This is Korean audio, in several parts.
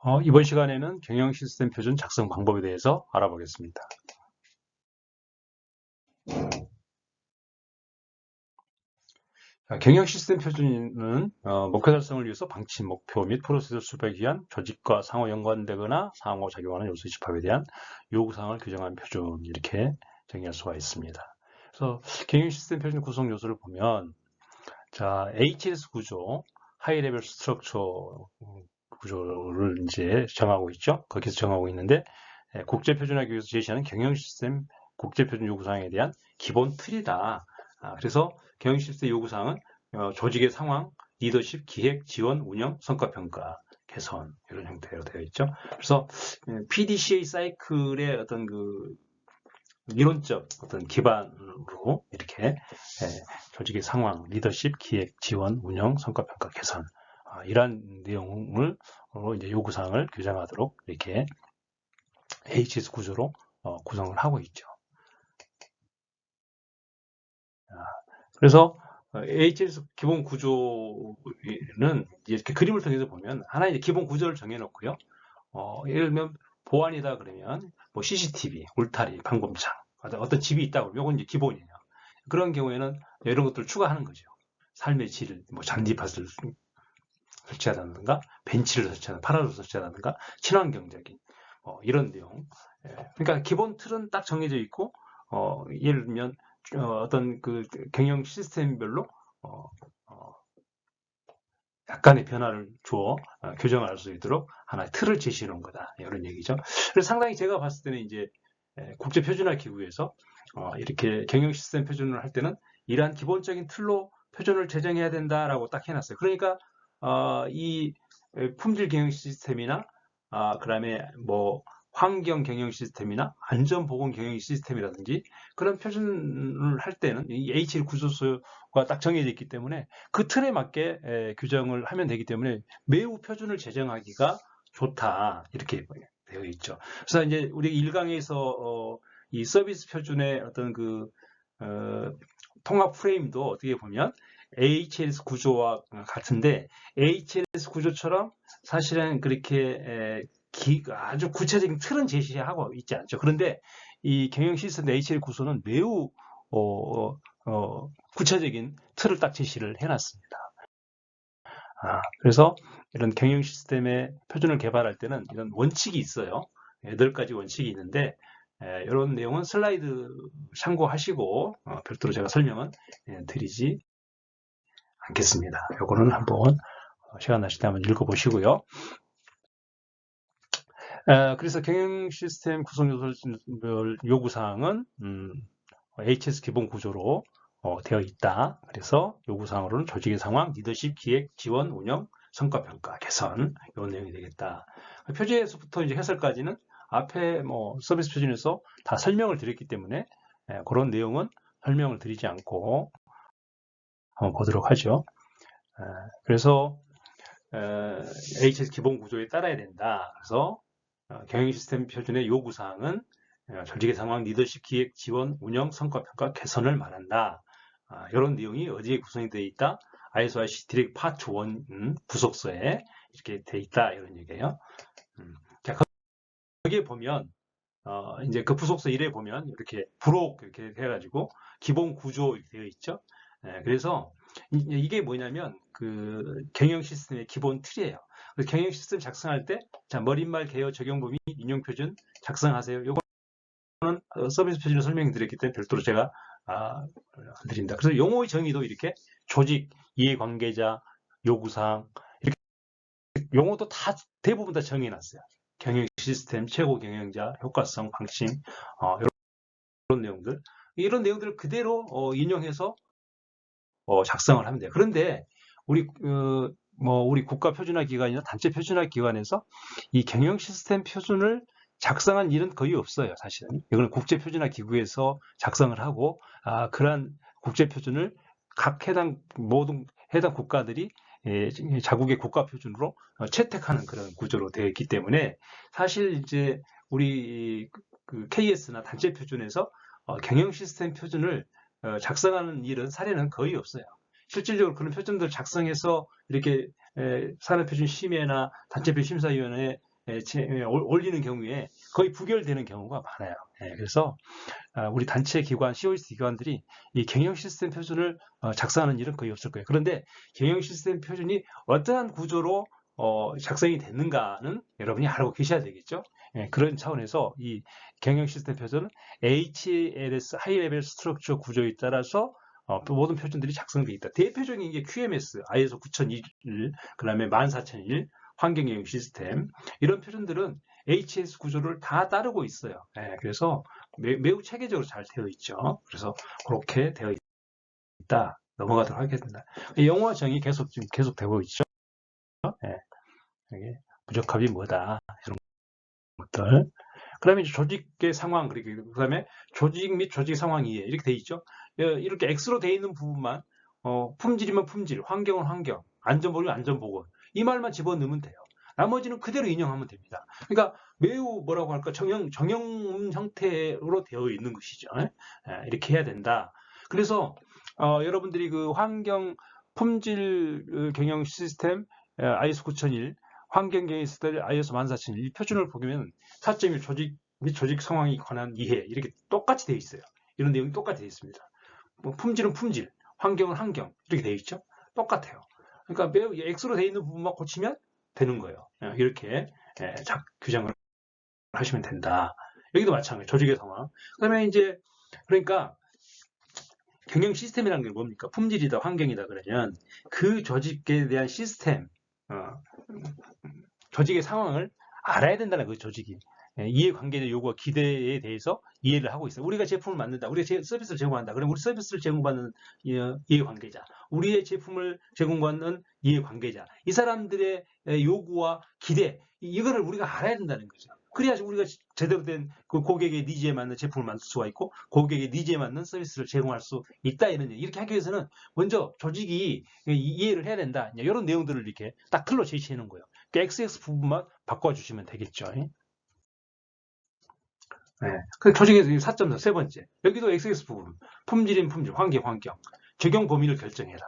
어, 이번 시간에는 경영 시스템 표준 작성 방법에 대해서 알아보겠습니다. 자, 경영 시스템 표준은 어, 목표 달성을 위해서 방침, 목표 및 프로세스 수백에 위한 조직과 상호 연관되거나 상호 작용하는 요소 집합에 대한 요구사항을 규정한 표준 이렇게 정의할 수가 있습니다. 그래서 경영 시스템 표준 구성 요소를 보면 자 HS 구조, 하이 레벨 스트럭처 구조를 이제 정하고 있죠. 거기서 정하고 있는데 예, 국제 표준화기 위해서 제시하는 경영 시스템 국제 표준 요구 사항에 대한 기본 틀이다. 아, 그래서 경영 시스템 요구 사항은 어, 조직의 상황, 리더십, 기획, 지원, 운영, 성과 평가, 개선 이런 형태로 되어 있죠. 그래서 예, PDCA 사이클의 어떤 그 이론적 어떤 기반으로 이렇게 예, 조직의 상황, 리더십, 기획, 지원, 운영, 성과 평가, 개선 아, 이러한 내용을 이제 요구사항을 규정하도록 이렇게 HS 구조로 어, 구성을 하고 있죠. 그래서 HS 기본 구조는 이렇게 그림을 통해서 보면 하나 이제 기본 구조를 정해놓고요. 어, 예를 들면 보안이다 그러면 뭐 CCTV, 울타리, 방범창 어떤 집이 있다 그러면 이건 이제 기본이에요. 그런 경우에는 이런 것들을 추가하는 거죠. 삶의 질, 뭐 잔디밭을 설치하다든가 벤치를 설치하는 파라를 설치하다든가 친환경적인 어, 이런 내용. 예, 그러니까 기본 틀은 딱 정해져 있고 어, 예를 들면 어, 떤그 경영 시스템별로 어, 어, 약간의 변화를 주어 어, 교정할 수 있도록 하나의 틀을 제시해 놓은 거다 이런 얘기죠. 그래서 상당히 제가 봤을 때는 이제 예, 국제 표준화 기구에서 어, 이렇게 경영 시스템 표준을 할 때는 이러한 기본적인 틀로 표준을 제정해야 된다라고 딱 해놨어요. 그러니까 어, 이 품질 경영 시스템이나 아, 그다음에 뭐 환경 경영 시스템이나 안전 보건 경영 시스템이라든지 그런 표준을 할 때는 이 H1 구조소가 딱 정해져 있기 때문에 그 틀에 맞게 에, 규정을 하면 되기 때문에 매우 표준을 제정하기가 좋다 이렇게 되어 있죠. 그래서 이제 우리 1강에서 어, 이 서비스 표준의 어떤 그 어, 통합 프레임도 어떻게 보면 AHS 구조와 같은데 AHS 구조처럼 사실은 그렇게 기, 아주 구체적인 틀은 제시하고 있지 않죠. 그런데 이 경영 시스템 HL 구조는 매우 어, 어, 어, 구체적인 틀을 딱 제시를 해놨습니다. 아, 그래서 이런 경영 시스템의 표준을 개발할 때는 이런 원칙이 있어요. 8가지 원칙이 있는데 에, 이런 내용은 슬라이드 참고하시고 어, 별도로 제가 설명은 예, 드리지 않겠습니다. 요거는 한번 어, 시간 나실 때 한번 읽어보시고요. 그래서 경영 시스템 구성 요소별 요구 사항은 음, HS 기본 구조로 어, 되어 있다. 그래서 요구 사항으로는 조직의 상황, 리더십, 기획, 지원, 운영, 성과 평가, 개선 이런 내용이 되겠다. 표지에서부터 이제 해설까지는 앞에 뭐 서비스 표준에서 다 설명을 드렸기 때문에 에, 그런 내용은 설명을 드리지 않고 보도록 하죠. 에, 그래서 에, HS 기본 구조에 따라야 된다. 그래서 어, 경영 시스템 표준의 요구 사항은 어, 조직의 상황, 리더십, 기획, 지원, 운영, 성과 평가, 개선을 말한다. 이런 내용이 어디에 구성이 되어 있다? ISIC 디렉 파트 1 음, 부속서에 이렇게 되어 있다 이런 얘기예요. 음, 자 거기에 보면 어, 이제 그 부속서 1에 보면 이렇게 부록 이렇게 해가지고 기본 구조 되어 있죠. 예, 그래서 이, 게 뭐냐면 그 경영 시스템의 기본 틀이에요. 경영 시스템 작성할 때, 자, 머릿말 개요 적용 범위 인용 표준 작성하세요. 요거는 어, 서비스 표준을 설명드렸기 때문에 별도로 제가 아, 드립니다. 그래서 용어의 정의도 이렇게 조직, 이해관계자, 요구사항 이렇게 용어도 다 대부분 다 정해놨어요. 경영 시스템, 최고 경영자, 효과성, 방침 어, 이런, 이런 내용들 이런 내용들을 그대로 어, 인용해서 어, 작성을 하면 돼요. 그런데 우리 어, 뭐 우리 국가 표준화 기관이나 단체 표준화 기관에서 이 경영 시스템 표준을 작성한 일은 거의 없어요, 사실은. 이거는 국제 표준화 기구에서 작성을 하고 아, 그러한 국제 표준을 각 해당 모든 해당 국가들이 예, 자국의 국가 표준으로 어, 채택하는 그런 구조로 되어 있기 때문에 사실 이제 우리 그 KS나 단체 표준에서 어, 경영 시스템 표준을 어, 작성하는 일은 사례는 거의 없어요. 실질적으로 그런 표준들 작성해서 이렇게 산업표준 심의나 단체표 심사위원회에 올리는 경우에 거의 부결되는 경우가 많아요. 예, 그래서 아, 우리 단체 기관, COS 기관들이 이 경영 시스템 표준을 어, 작성하는 일은 거의 없을 거예요. 그런데 경영 시스템 표준이 어떠한 구조로 어, 작성이 됐는가는 여러분이 알고 계셔야 되겠죠. 예, 그런 차원에서 이 경영 시스템 표준은 HLS, 하이 레벨 스트럭처 구조에 따라서 어, 모든 표준들이 작성되어 있다. 대표적인 게 QMS, ISO 9001, 그 다음에 14001, 환경경영 시스템 이런 표준들은 HS 구조를 다 따르고 있어요. 예, 그래서 매, 우 체계적으로 잘 되어 있죠. 그래서 그렇게 되어 있다. 넘어가도록 하겠습니다. 영어와 정의 계속 지금 계속 되고 있죠. 예, 부적합이 뭐다 것들. 그다음에 이제 조직의 상황 그리고 그다음에 조직 및 조직 상황 이해 이렇게 돼 있죠. 예, 이렇게 X로 돼 있는 부분만 어, 품질이면 품질, 환경은 환경, 안전보건 안전보건 이 말만 집어넣으면 돼요. 나머지는 그대로 인용하면 됩니다. 그러니까 매우 뭐라고 할까 정형 정형 형태로 되어 있는 것이죠. 예, 이렇게 해야 된다. 그래서 어, 여러분들이 그 환경 품질 어, 경영 시스템 어, ISO 9001 환경 시스템 ISO 14001이 표준을 보면 4.1 조직 및 조직 상황에 관한 이해 이렇게 똑같이 되어 있어요. 이런 내용이 똑같이 되어 있습니다. 뭐 품질은 품질, 환경은 환경 이렇게 되어 있죠. 똑같아요. 그러니까 매우 X로 되어 있는 부분만 고치면 되는 거예요. 예, 이렇게 예, 작 규정을 하시면 된다. 여기도 마찬가지 조직의 상황. 그다음에 이제 그러니까 경영 시스템이라는 게 뭡니까? 품질이다, 환경이다 그러면 그 조직에 대한 시스템, 어, 조직의 상황을 알아야 된다는 그 조직이. 예, 이해관계의 요구와 기대에 대해서 이해를 하고 있어요. 우리가 제품을 만든다. 우리가 제- 서비스를 제공한다. 그럼 우리 서비스를 제공받는 이- 이해관계자. 우리의 제품을 제공받는 이해관계자. 이 사람들의 에, 요구와 기대. 이- 이거를 우리가 알아야 된다는 거죠. 그래야지 우리가 제대로 된그 고객의 니즈에 맞는 제품을 만들 수가 있고 고객의 니즈에 맞는 서비스를 제공할 수 있다 이런 얘기. 이렇게 하기 위해서는 먼저 조직이 이- 이해를 해야 된다. 이런 내용들을 이렇게 딱 틀로 제시해 놓은 거예요. 그 XX 부분만 바꿔주시면 되겠죠. 네. 그 조직에서 4.4 세 번째. 여기도 XX 부분. 품질인 품질, 환경, 환경. 적용 범위를 결정해라.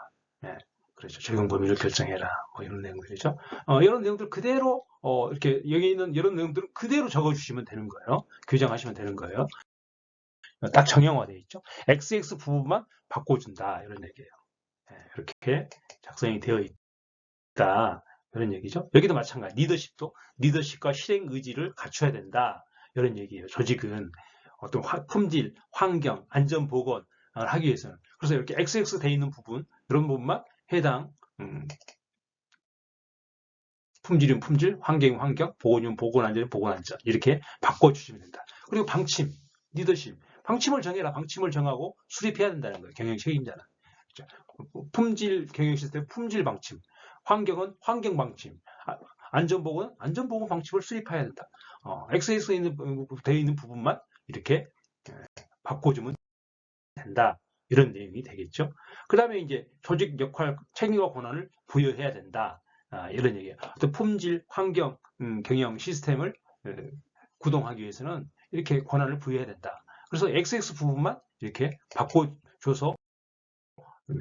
예. 그렇죠. 적용 범위를 결정해라. 뭐 이런 내용들이죠. 어, 이런 내용들 그대로, 어, 이렇게 여기 있는 이런 내용들을 그대로 적어주시면 되는 거예요. 규정하시면 되는 거예요. 딱 정형화되어 있죠. XX 부분만 바꿔준다. 이런 얘기예요. 예, 이렇게 작성이 되어 있다. 이런 얘기죠. 여기도 마찬가지. 리더십도 리더십과 실행 의지를 갖춰야 된다. 이런 얘기예요. 조직은 어떤 화- 품질, 환경, 안전 보건을 하기 위해서는 그래서 이렇게 XX 돼 있는 부분 이런 부분만 해당 음, 품질은 품질, 환경은 환경, 보건은 보건 안전, 보건 안전 이렇게 바꿔주시면 된다. 그리고 방침, 리더십, 방침을 정해라. 방침을 정하고 수립해야 된다는 거예요. 경영 책임자는. 그렇죠? 품질 경영 시스템 품질 방침, 환경은 환경 방침, 아, 안전보건 안전보건 방침을 수립해야 된다. 어, XS에 있는, 되어 있는 부분만 이렇게 에, 바꿔주면 된다. 이런 내용이 되겠죠. 그 다음에 이제 조직 역할, 책임과 권한을 부여해야 된다. 아, 이런 얘기예요. 또 품질, 환경, 음, 경영 시스템을 에, 구동하기 위해서는 이렇게 권한을 부여해야 된다. 그래서 XX 부분만 이렇게 바꿔줘서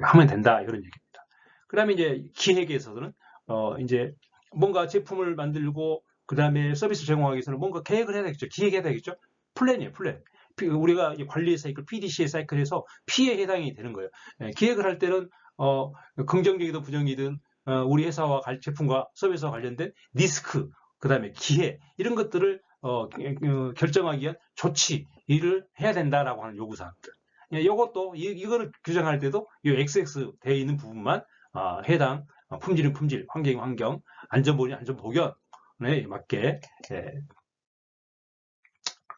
하면 된다. 이런 얘기입니다. 그 다음에 이제 기획에서는 어, 이제 뭔가 제품을 만들고 그 다음에 서비스 제공하기 위해서는 뭔가 계획을 해야 되겠죠. 기획해야 되겠죠. 플랜이에요, 플랜. 피- 우리가 이제 관리 사이클, PDCA 사이클에서 P에 해당이 되는 거예요. 예, 기획을 할 때는 어, 긍정적이든 부정이든 어, 우리 회사와 관- 제품과 서비스와 관련된 리스크, 그 다음에 기회 이런 것들을 어, 어, 결정하기 위한 조치 일을 해야 된다라고 하는 요구 사항들. 예, 이것도 이, 이거를 규정할 때도 이 XX 되어 있는 부분만 어, 해당 어, 품질은 품질, 환경은 환경, 안전보건 안전보건에 맞게 예,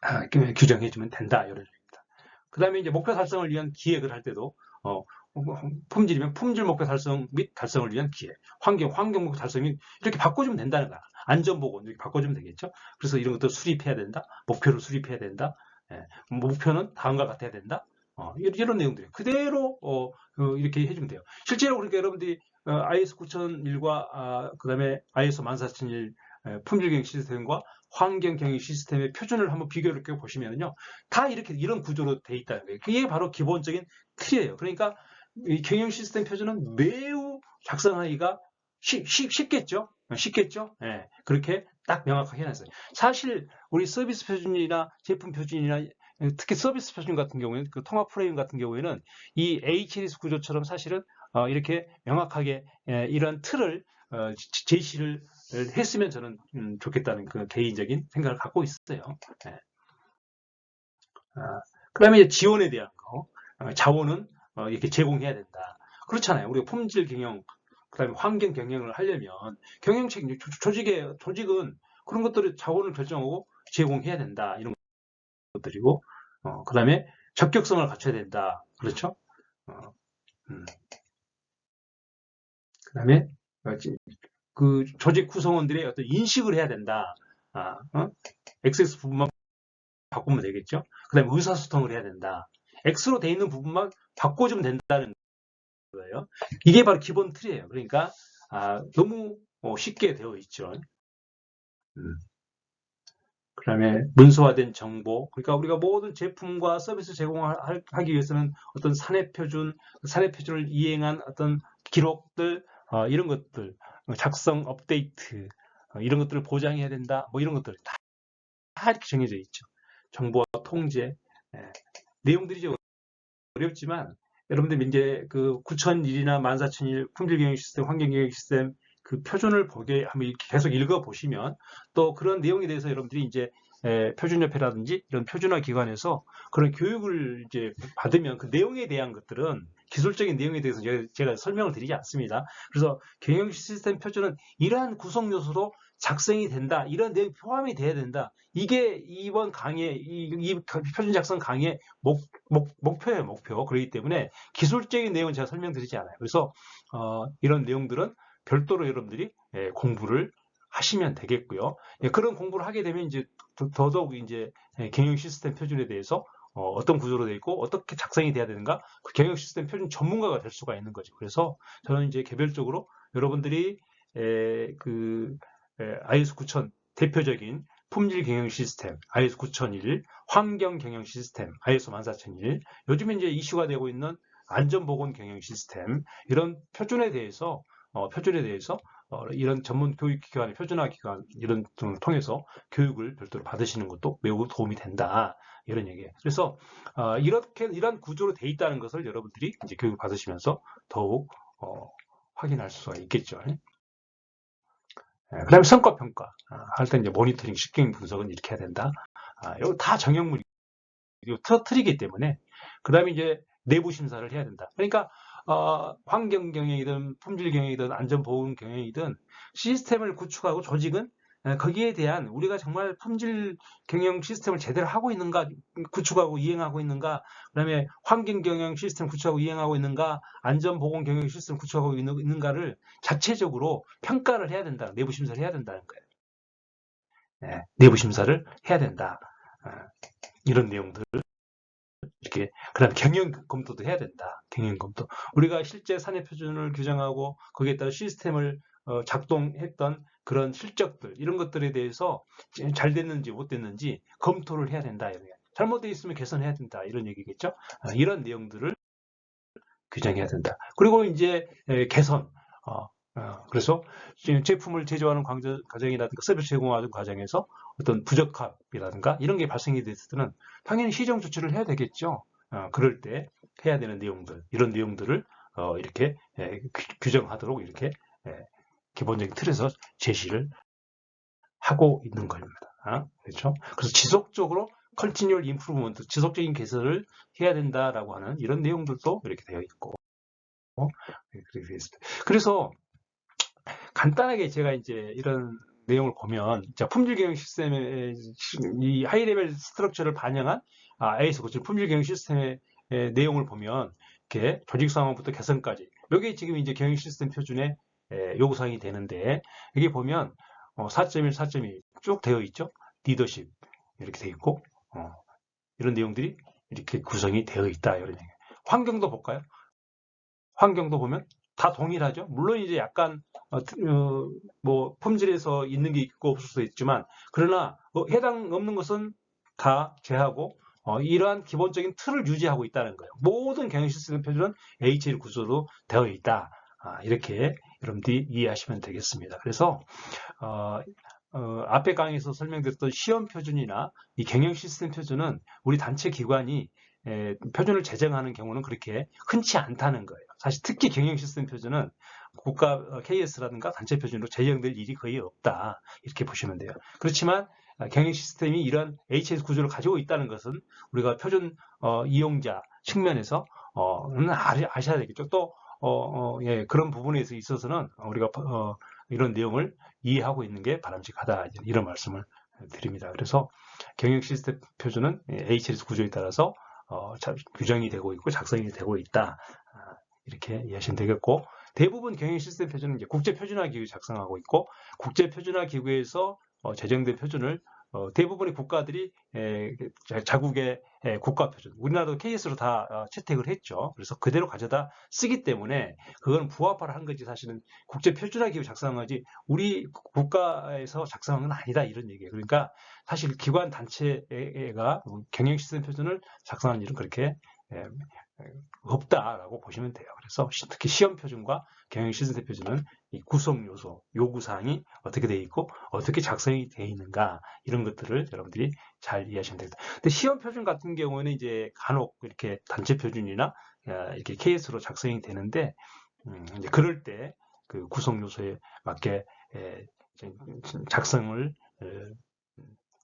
아, 그- 규정해주면 된다 이런 얘기입니다. 그 다음에 이제 목표 달성을 위한 기획을 할 때도 어, 품질이면 품질 목표 달성 및 달성을 위한 기획, 환경 환경 목표 달성 및 이렇게 바꿔주면 된다는 거야. 안전보건 이렇게 바꿔주면 되겠죠. 그래서 이런 것도 수립해야 된다. 목표를 수립해야 된다. 예, 목표는 다음과 같아야 된다. 어, 이런, 이런 내용들이 그대로 어, 어, 이렇게 해주면 돼요. 실제로 그러니까 여러분들이 어, IS 9001과 아, 그다음에 ISO 14001 에, 품질 경영 시스템과 환경 경영 시스템의 표준을 한번 비교를 보시면요, 다 이렇게 이런 구조로 돼 거예요. 그게 바로 기본적인 틀이에요. 그러니까 이 경영 시스템 표준은 매우 작성하기가 쉽, 쉽, 쉽 겠죠. 쉽겠죠. 예, 그렇게 딱 명확하게 해놨어요. 사실 우리 서비스 표준이나 제품 표준이나 특히 서비스 표준 같은 경우에는 그 통합 프레임 같은 경우에는 이 HLS 구조처럼 사실은 어, 이렇게 명확하게 예, 이런 틀을 어, 지- 제시를 했으면 저는 음, 좋겠다는 그 개인적인 생각을 갖고 있어요. 예. 그 다음에 지원에 대한 거, 어, 자원은 어, 이렇게 제공해야 된다. 그렇잖아요. 우리가 품질 경영, 그 다음에 환경 경영을 하려면 경영 책임, 조- 조직의, 조직은 그런 것들을 자원을 결정하고 제공해야 된다. 이런 것들이고, 어, 그 다음에 적격성을 갖춰야 된다. 그렇죠? 어, 음. 그 다음에 그 조직 구성원들의 어떤 인식을 해야 된다. 아, 어? XX 부분만 바꾸면 되겠죠? 그 다음에 의사소통을 해야 된다. X로 돼 있는 부분만 바꿔주면 된다는 거예요. 이게 바로 기본 틀이에요. 그러니까 아, 너무 어, 쉽게 되어 있죠. 음. 그 다음에 문서화된 정보. 그러니까 우리가 모든 제품과 서비스 제공하기 위해서는 어떤 사내표준, 사내표준을 이행한 어떤 기록들, 어, 이런 것들, 어, 작성, 업데이트, 어, 이런 것들을 보장해야 된다. 뭐 이런 것들 다, 다 이렇게 정해져 있죠. 정보와 통제. 예. 내용들이 좀 어렵지만 여러분들 이제 그 9001이나 14001 품질 경영 시스템, 환경 경영 시스템 그 표준을 보게 이렇게 계속 읽어 보시면 또 그런 내용에 대해서 여러분들이 이제 에, 표준협회라든지 이런 표준화 기관에서 그런 교육을 이제 받으면 그 내용에 대한 것들은 기술적인 내용에 대해서 제가, 제가 설명을 드리지 않습니다. 그래서 경영 시스템 표준은 이러한 구성 요소로 작성이 된다. 이런 내용이 포함이 돼야 된다. 이게 이번 강의, 이, 이 표준 작성 강의의 목, 목, 목표예요, 목표. 그렇기 때문에 기술적인 내용은 제가 설명드리지 않아요. 그래서, 어, 이런 내용들은 별도로 여러분들이 예, 공부를 하시면 되겠고요. 예, 그런 공부를 하게 되면 이제 더- 더더욱 이제 예, 경영 시스템 표준에 대해서 어, 떤 구조로 되어 있고 어떻게 작성이 돼야 되는가 그 경영 시스템 표준 전문가가 될 수가 있는 거죠. 그래서 저는 이제 개별적으로 여러분들이 에, 그 에, IS 9000 대표적인 품질 경영 시스템 IS 9001 환경 경영 시스템 ISO 14001 요즘에 이제 이슈가 되고 있는 안전보건 경영 시스템 이런 표준에 대해서 어, 표준에 대해서 어, 이런 전문 교육 기관의 표준화 기관 이런 등을 통해서 교육을 별도로 받으시는 것도 매우 도움이 된다 이런 얘기예요. 그래서 어, 이렇게 이런 구조로 돼 있다는 것을 여러분들이 이제 교육을 받으시면서 더욱 어, 확인할 수가 있겠죠. 그 다음에 성과 평가 할때 이제 모니터링, 식경 분석은 이렇게 해야 된다. 아, 이거 다 정형물이 틀이기 때문에 그 다음에 이제 내부 심사를 해야 된다. 그러니까 어, 환경 경영이든 품질 경영이든 안전보건 경영이든 시스템을 구축하고 조직은 에, 거기에 대한 우리가 정말 품질 경영 시스템을 제대로 하고 있는가 구축하고 이행하고 있는가 그다음에 환경 경영 시스템 구축하고 이행하고 있는가 안전 보건 경영 시스템 구축하고 있는, 있는가를 자체적으로 평가를 해야 된다. 내부 심사를 해야 된다는 거예요. 예, 내부 심사를 해야 된다. 아, 이런 내용들 이렇게 그다음 경영 검토도 해야 된다. 경영 검토. 우리가 실제 사내 표준을 규정하고 거기에 따라 시스템을 어, 작동했던 그런 실적들 이런 것들에 대해서 잘 됐는지 못 됐는지 검토를 해야 된다. 이런. 잘못되어 있으면 개선해야 된다. 이런 얘기겠죠. 아, 이런 내용들을 규정해야 된다. 그리고 이제 에, 개선. 어, 어, 그래서 지금 제품을 제조하는 과정이라든가 서비스 제공하는 과정에서 어떤 부적합이라든가 이런 게 발생이 됐을 때는 당연히 시정 조치를 해야 되겠죠. 어, 그럴 때 해야 되는 내용들, 이런 내용들을 어, 이렇게 에, 규- 규정하도록 이렇게 에, 기본적인 틀에서 제시를 하고 있는 겁니다. 아, 그렇죠? 그래서 지속적으로 continual improvement, 지속적인 개선을 해야 된다라고 하는 이런 내용들도 이렇게 되어 있고 어, 있습니다. 그래서 간단하게 제가 이제 이런 내용을 보면 자, 품질 경영 시스템의 이 하이 레벨 스트럭처를 반영한 아, IS 97 품질 경영 시스템의 에, 내용을 보면 이렇게 조직 상황부터 개선까지 여기 지금 이제 경영 시스템 표준의 에, 요구 사항이 되는데 여기 보면 어, 4.1, 4.2쭉 되어 있죠. 리더십 이렇게 되어 있고 어, 이런 내용들이 이렇게 구성이 되어 있다 이런 얘기. 환경도 볼까요? 환경도 보면 다 동일하죠. 물론 이제 약간 어, 트- 어, 뭐 품질에서 있는 게 있고 없을 수도 있지만 그러나 어, 해당 없는 것은 다 제하고 어, 이러한 기본적인 틀을 유지하고 있다는 거예요. 모든 경영 시스템 표준은 HL 구조로 되어 있다. 아, 이렇게 여러분들이 이해하시면 되겠습니다. 그래서 어, 어, 앞에 강의에서 설명드렸던 시험 표준이나 이 경영 시스템 표준은 우리 단체 기관이 에, 표준을 제정하는 경우는 그렇게 흔치 않다는 거예요. 사실 특히 경영 시스템 표준은 국가 어, KS라든가 단체 표준으로 제정될 일이 거의 없다. 이렇게 보시면 돼요. 그렇지만 아, 경영 시스템이 이런 HS 구조를 가지고 있다는 것은 우리가 표준 어, 이용자 측면에서 어, 는 아, 아셔야 되겠죠. 또 어, 어, 예, 그런 부분에 있어서는 우리가 어, 이런 내용을 이해하고 있는 게 바람직하다. 이런 말씀을 드립니다. 그래서 경영 시스템 표준은 HS 구조에 따라서 어, 자- 규정이 되고 있고 작성이 되고 있다. 아, 이렇게 이해하시면 되겠고 대부분 경영 시스템 표준은 이제 국제 표준화 기구 작성하고 있고 국제 표준화 기구에서 어, 제정된 표준을 어, 대부분의 국가들이 에, 자- 자국의 에, 국가 표준, 우리나라도 KS로 다 어, 채택을 했죠. 그래서 그대로 가져다 쓰기 때문에 그건 부합화를 한 거지 사실은 국제 표준화 기구 작성한 거지 우리 국가에서 작성한 건 아니다 이런 얘기예요. 그러니까 사실 기관 단체가 경영 시스템 표준을 작성하는 일은 그렇게 없다라고 보시면 돼요. 그래서 시- 특히 시험 표준과 경영 시스템 표준은 이 구성 요소, 요구 사항이 어떻게 되어 있고 어떻게 작성이 되어 있는가 이런 것들을 여러분들이 잘 이해하시면 됩니다. 근데 시험 표준 같은 경우에는 이제 간혹 이렇게 단체 표준이나 아, 이렇게 KS로 작성이 되는데 음, 이제 그럴 때 그 구성 요소에 맞게 에, 이제 작성을 에,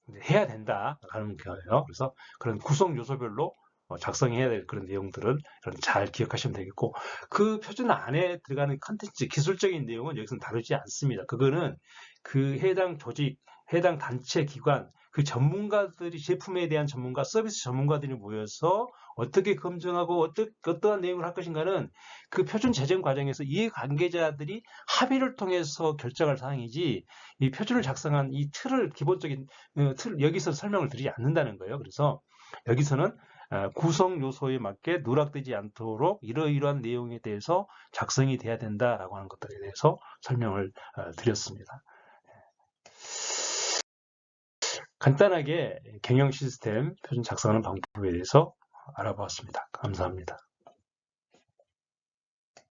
이제 해야 된다라는 거예요. 그래서 그런 구성 요소별로 어, 작성해야 될 그런 내용들은 잘 기억하시면 되겠고 그 표준 안에 들어가는 컨텐츠 기술적인 내용은 여기서는 다루지 않습니다. 그거는 그 해당 조직, 해당 단체 기관 그 전문가들이 제품에 대한 전문가, 서비스 전문가들이 모여서 어떻게 검증하고 어떠, 어떠한 내용을 할 것인가는 그 표준 제정 과정에서 이해 관계자들이 합의를 통해서 결정할 사항이지 이 표준을 작성한 이 틀을 기본적인 어, 틀 여기서 설명을 드리지 않는다는 거예요. 그래서 여기서는 어, 구성 요소에 맞게 누락되지 않도록 이러이러한 내용에 대해서 작성이 돼야 된다라고 하는 것들에 대해서 설명을 어, 드렸습니다. 간단하게 경영 시스템 표준 작성하는 방법에 대해서 알아보았습니다. 감사합니다.